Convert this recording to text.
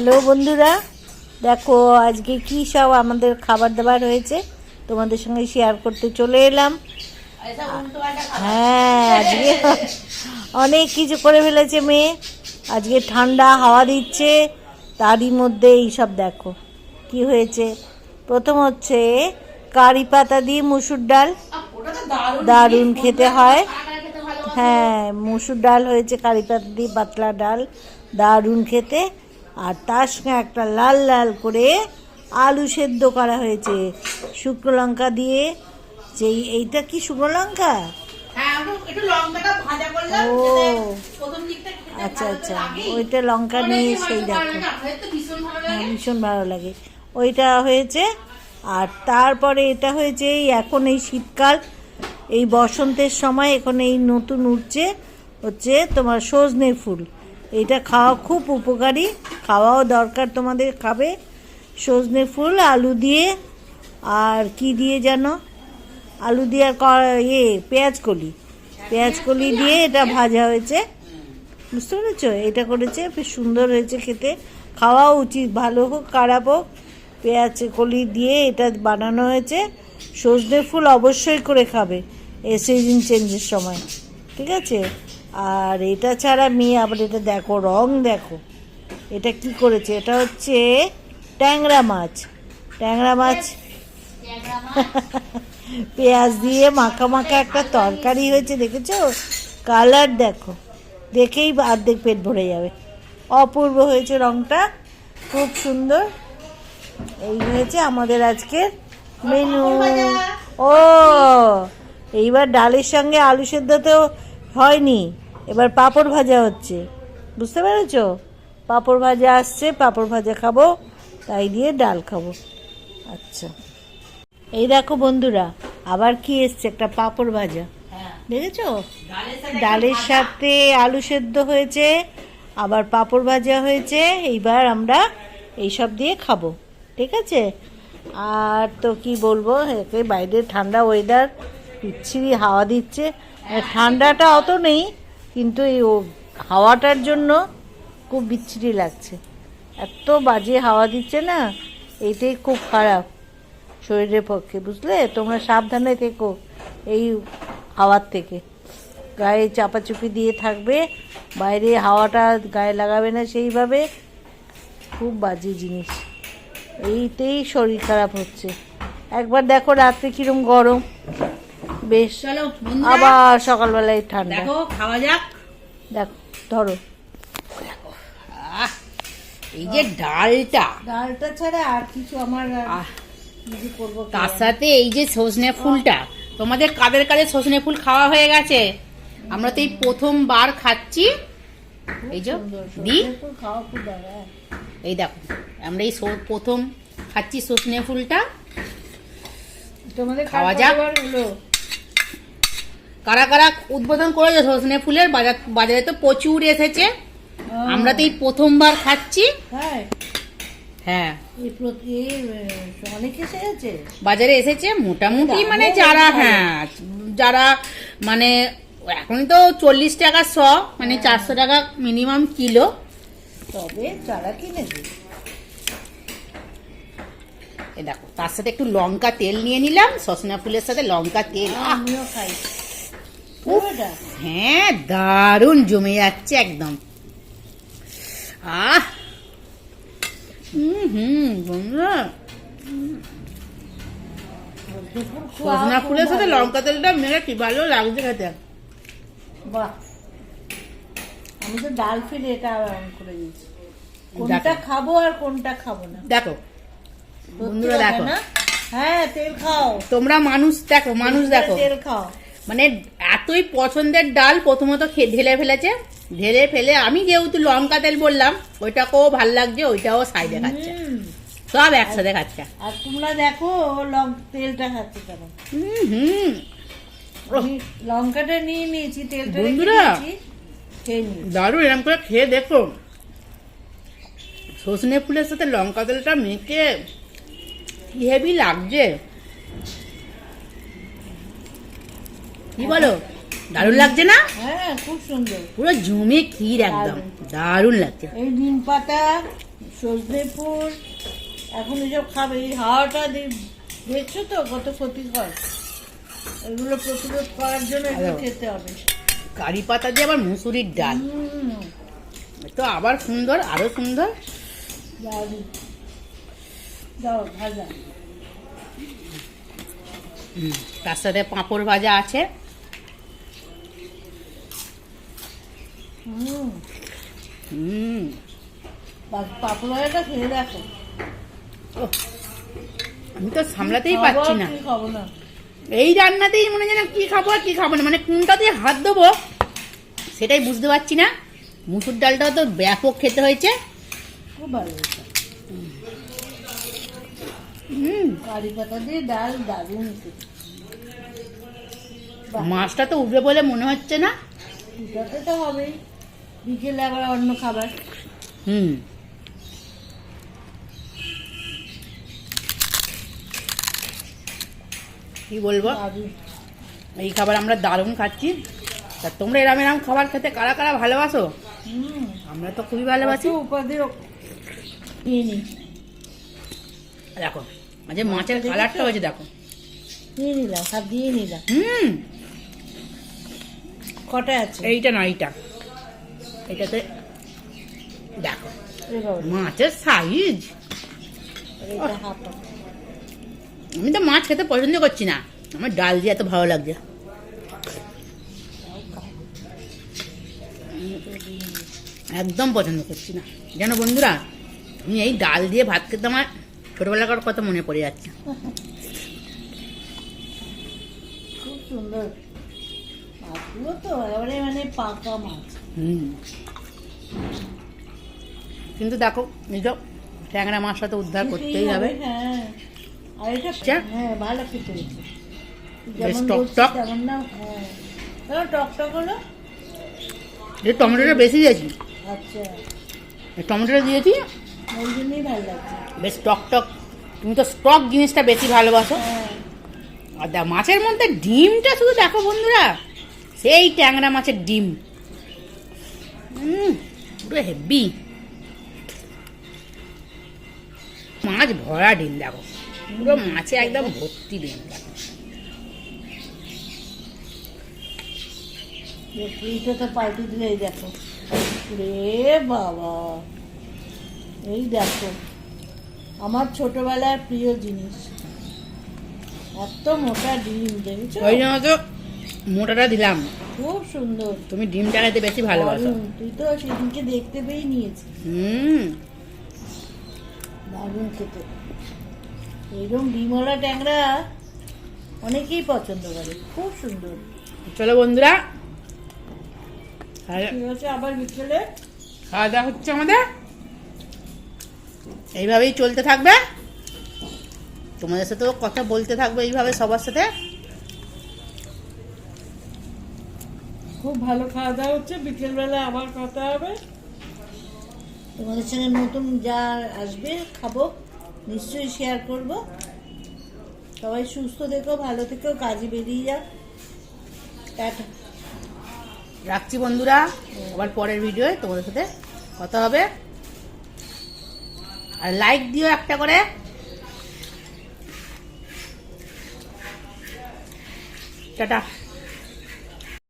Hello বন্ধুরা, দেখো আজকে কি সব আমাদের খাবার দাবার হয়েছে, তোমাদের সঙ্গে শেয়ার করতে চলে এলাম। হ্যাঁ আজকে অনেক কিছু করে ফেলেছে মেয়ে, আজকে ঠান্ডা হাওয়া দিচ্ছে, তারই মধ্যে এইসব দেখো, কি হয়েছে? প্রথম হচ্ছে কারি পাতা দিয়ে মুসুর ডাল, দারুণ খেতে হয়। হ্যাঁ মুসুর ডাল হয়েছে, কারি পাতা দিয়ে পাতলা ডাল, দারুণ খেতে। আর তার সঙ্গে একটা লাল লাল করে আলু সেদ্ধ করা হয়েছে। শুকনো লঙ্কা দিয়ে। যেই এইটা কি শুকনো লঙ্কা? হ্যাঁ, ও। আচ্ছা আচ্ছা। ওইটা লঙ্কা নিয়ে সেই দেখো। হ্যাঁ, ভীষণ ভালো লাগে। ওইটা হয়েছে। আর তারপরে এটা হয়েছে এই এখন এই শীতকাল। এই বসন্তের সময় এখন এই নতুন উঠছে হচ্ছে তোমার সজনে ফুল। এটা খাওয়া খুব উপকারী। খাওয়াও দরকার তোমাদের খাবে। সজনে ফুল, আলু দিয়ে। আর কি দিয়ে যেন আলু দিয়ে আর ইয়ে পেঁয়াজ কলি। পেঁয়াজ কলি দিয়ে এটা ভাজা হয়েছে। বুঝতে পেরেছ? এটা করেছে সুন্দর হয়েছে খেতে। খাওয়া উচিত, ভালো হোক, খারাপ হোক। পেঁয়াজ কলি দিয়ে এটা বানানো হয়েছে। সজনে ফুল অবশ্যই করে খাবে। এই সিজন চেঞ্জের সময়। ঠিক আছে? আর এটা ছাড়া মেয়ে, আবার এটা দেখো, রং দেখো। এটা কি করেছে? এটা হচ্ছে ট্যাংরা মাছ। ট্যাংরা মাছ পেঁয়াজ দিয়ে মাখা মাখা একটা তরকারি হয়েছে, দেখেছ? কালার দেখো। দেখেই অর্ধেক পেট ভরে যাবে। অপূর্ব হয়েছে রংটা। খুব সুন্দর। এই হয়েছে আমাদের আজকের মেনু ও, এইবার ডালের সঙ্গে আলু সেদ্ধ তো হয়নি। এবার পাঁপড় ভাজা হচ্ছে। বুঝতে পেরেছ? পাঁপড় ভাজা আসছে পাঁপড় ভাজা খাব তাই দিয়ে ডাল খাব। আচ্ছা। এই দেখো বন্ধুরা আবার কি এসছে? একটা পাঁপড় ভাজা। হ্যাঁ, দেখেছ? ডালের সাথে আলু সেদ্ধ হয়েছে আবার পাঁপড় ভাজা হয়েছে এইবার আমরা এইসব দিয়ে খাব। ঠিক আছে? আর তো কি বলব একে বাইরে ঠান্ডা ওয়েদার বিচ্ছিরি হাওয়া দিচ্ছে। ঠান্ডাটা অত নেই, কিন্তু এই হাওয়াটার জন্য খুব বিচ্ছিরি লাগছে। এত বাজে হাওয়া দিচ্ছে না এইটাই খুব খারাপ শরীরের পক্ষে, বুঝলে? তোমরা সাবধানে থেকো এই হাওয়ার থেকে। গায়ে চাপাচুপি দিয়ে থাকবে, বাইরে হাওয়াটা গায়ে লাগাবে না সেইভাবে। খুব বাজে জিনিস। এইতেই শরীর খারাপ হচ্ছে। একবার দেখো রাত্রে কিরম গরম। বেশ। চলো আবার সকালবেলায় ঠান্ডা। দেখো খাওয়া যাক। দেখো ধরো। আহ, এই যে ডালটা। ডালটা ছাড়া আর কিছু আমার তার সাথে এই যে সজনে ফুলটা। তোমাদের কাদের কাদের সজনে ফুল খাওয়া হয়ে গেছে? আমরা তো এই প্রথমবার খাচ্ছি। এই যে দি। খাওয়া এই দেখো আমরা এই প্রথম খাচ্ছি সজনে ফুলটা। তোমাদের খাওয়া যাক। কারা কারা উদ্বোধন করেছে সজনে ফুলের বাজার বাজারে তো প্রচুর এসেছে। আমরা তো এই প্রথমবার খাচ্ছি। হ্যাঁ। হ্যাঁ। বাজারে এসেছে মোটামুটি মানে যারা হ্যাঁ যারা মানে এখন তো চল্লিশ টাকা শ মানে হ্যাঁ। চারশো টাকা মিনিমাম কিলো। তবে যারা কিনেছে। এ দেখো তার সাথে একটু লঙ্কা তেল নিয়ে নিলাম। সসনা ফুলের সাথে লঙ্কা তেল। আমিও খাই। হ্যাঁ দারুণ জমে যাচ্ছে একদম। আহ! হুম বন্ধুরা। সজনা ফুলের সাথে লঙ্কা তেলটা মেরে কি ভালো লাগছে খেতে। বাহ। আমি তো ডাল ফেলে এটা করে দিয়েছি কোনটা খাব আর কোনটা খাব না। দেখো। বন্ধুরা দেখো। হ্যাঁ তেল খাও। তোমরা মানুষ দেখো মানুষ দেখো। তেল খাও। মানে এতই পছন্দের ডাল প্রথমত ঢেলে ফেলেছে। ঢেলে ফেলে আমি যেহেতু লঙ্কা তেল বললাম ওইটাকেও ভালো লাগছে ওইটাও সাইডে খাচ্ছে। সব একসাথে খাচ্ছে। আর তোমরা দেখো লং তেলটা খাচ্ছে কেন হুম লঙ্কাটা নিয়ে নিয়েছি তেলটা বন্ধুরা। দারুণ এরকম করে খেয়ে দেখো। সজনে ফুলের সাথে লঙ্কা তেলটা মেখে কি হেভি লাগছে? কি বলো? দারুণ লাগছে না? হ্যাঁ খুব সুন্দর। পুরো জমে ক্ষীর একদম। দারুণ। লাগছে। এই নিম পাতা সজনে ফুল এখন এসব খাবে এই হাওয়াটা দেখছ তো কত ক্ষতিকর? এগুলো প্রতিরোধ করার জন্য এগুলো খেতে হবে। কারি পাতা দিয়ে আবার মুসুরির ডাল। তো আবার সুন্দর আরও সুন্দর। দাও ভাজা। তার সাথে পাঁপড় ভাজা আছে। হুম। হুম। বা- পাপড় ভাজাটা খেয়ে দেখো। আমি তো সামলাতেই পারছি না। এই রান্নাতেই মনে যেন কি খাব আর কি খাব না। মানে কোনটা দিয়ে হাত দেবো সেটাই বুঝতে পারছি না। মুসুর ডালটাও তো ব্যাপক খেতে হয়েছে। খুব ভালো হয়েছে। হুম। কারি পাতা দিয়ে ডাল দারুণ খেতে বাহ। মাছটা তো উঠবে বলে মনে হচ্ছে না। দুটাতে তো হবেই। বিকেলে আবার অন্য খাবার। হুম। কি বলব? এই খাবার আমরা দারুণ খাচ্ছি। তা তোমরা এরম এরম খাবার খেতে কারা কারা ভালোবাসো? আমরা তো খুবই ভালোবাসি। দেখো মাঝে মাছের কালারটা হয়েছে দেখো। নিয়ে নিলাম সব দিয়ে নিলাম। হুম। কটা আছে? এইটা না এইটা। এটাতে দেখো মাছের সাইজ আমি তো মাছ খেতে পছন্দ করছি না। আমার ডাল দিয়ে এত ভালো লাগছে। একদম পছন্দ করছি না। জানো বন্ধুরা আমি এই ডাল দিয়ে ভাত খেতে আমার ছোটবেলাকার কথা মনে পড়ে যাচ্ছে। খুব সুন্দর। মাছগুলো তো একেবারে মানে পাকা মাছ। কিন্তু দেখো এই তো ট্যাংরা মাছটা তো উদ্ধার করতেই হবে হ্যাঁ। হ্যাঁ হ্যাঁ। এই টমেটোটা বেশি দিয়েছি। আচ্ছা। টমেটোটা দিয়েছি। বেশ টক টক। তুমি তো স্টক জিনিসটা বেশি ভালোবাসো। আর মাছের মধ্যে ডিমটা শুধু দেখো বন্ধুরা সেই ট্যাংরা মাছের ডিম। পুরো হেভি। মাছ ভরা ডিম দেখো। পুরো মাছে একদম ভর্তি ডিম দেখো। এইটা তো পাল্টে দিলে এই দেখো। রে বাবা। এই দেখো আমার ছোটবেলার প্রিয় জিনিস। এত মোটা ডিম দেখেছ? ওই জন্য তো মোটাটা দিলাম। খুব সুন্দর। তুমি ডিমটা খেতে বেশি ভালোবাসো। তুই তো সেদিনকে দেখতে পেয়ে নিয়েছিস। হুম। দারুণ খেতে। এইরকম ডিমওয়ালা ট্যাংরা অনেকেই পছন্দ করে। খুব সুন্দর। চলো বন্ধুরা আবার বিকেলে? খাওয়া দাওয়া হচ্ছে আমাদের। এইভাবেই চলতে থাকবে। তোমাদের সাথেও কথা বলতে থাকবে এইভাবে সবার সাথে। খুব ভালো খাওয়া দাওয়া হচ্ছে বিকেলবেলা আবার কথা হবে। তোমাদের সঙ্গে নতুন যা আসবে খাব নিশ্চয়ই শেয়ার করব। সবাই সুস্থ থেকো ভালো থেকো কাজে বেরিয়ে যাও। টাটা। রাখছি বন্ধুরা আবার পরের ভিডিওয়ে তোমাদের সাথে কথা হবে। আর লাইক দিও একটা করে। টাটা।